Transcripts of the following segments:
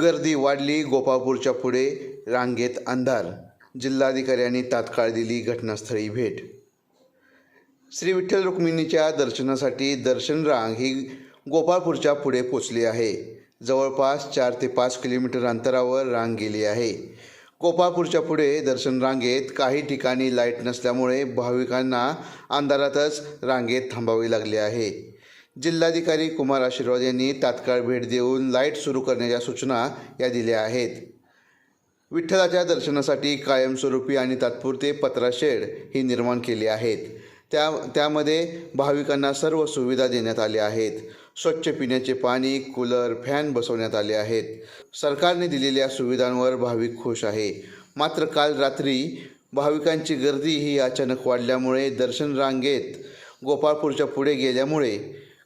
गर्दी वाढली गोपाळपूरच्या पुढे रांगेत अंधार. जिल्हाधिकाऱ्यांनी तात्काळ दिली घटनास्थळी भेट. श्री विठ्ठल रुक्मिणीच्या दर्शनासाठी दर्शन रांग ही गोपाळपूरच्या पुढे पोचली आहे. जवळपास चार ते पाच किलोमीटर अंतरावर रांग गेली आहे. कोपापूरच्या पुढे दर्शन रांगेत काही ठिकाणी लाइट नसल्यामुळे भाविकांना अंधारातच रांगेत थांबावी लागली आहे. जिल्हाधिकारी कुमार आशीर्वाद यांनी तात्काळ भेट देऊन लाइट सुरू करण्याच्या सूचना या दिल्या आहेत. विठ्ठलाच्या दर्शनासाठी कायमस्वरूपी आणि तात्पुरते पत्राशेड ही निर्माण केली आहेत. त्या त्यामध्ये भाविकांना सर्व सुविधा देण्यात आल्या आहेत. स्वच्छ पिण्याचे पाणी कूलर फॅन बसवण्यात आले आहेत. सरकारने दिलेल्या सुविधांवर भाविक खुश आहे. मात्र काल रात्री भाविकांची गर्दी ही अचानक वाढल्यामुळे दर्शन रांगेत गोपाळपूरच्या पुढे गेल्यामुळे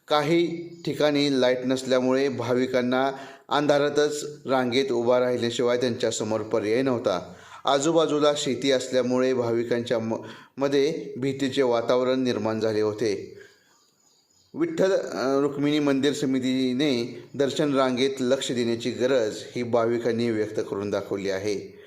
काही ठिकाणी लाइट नसल्यामुळे भाविकांना अंधारातच रांगेत उभा राहिल्याशिवाय त्यांच्यासमोर पर्याय नव्हता. आजूबाजूला शेती असल्यामुळे भाविकांच्या म मध्ये भीतीचे वातावरण निर्माण झाले होते. विठ्ठल रुक्मिणी मंदिर समितीने दर्शन रांगेत लक्ष देण्याची गरज ही भाविकांनी व्यक्त करून दाखवली आहे.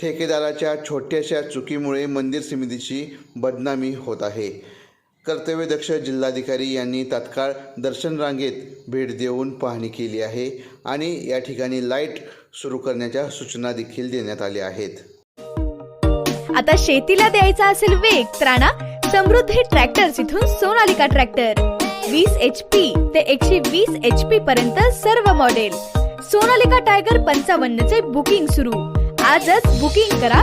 ठेकेदाराच्या छोट्याशा चुकीमुळे मंदिर समितीची बदनामी होत आहे. कर्तव्यदक्ष जिल्हाधिकारी यांनी तात्काळ दर्शन रांगेत भेट देऊन पाहणी केली आहे आणि या ठिकाणी लाइट सुरू करण्याच्या सूचना देखील देण्यात आल्या आहेत. आता शेतीला द्यायचा असेल वेग तर आणा समृद्धी ट्रॅक्टर्स इथून सोनालिका ट्रॅक्टर. वीस एच पी ते एकशे वीस एच पी पर्यंत सर्व मॉडेल सोनालिका टायगर पंचावन्न चे बुकिंग सुरू. आजच बुकिंग करा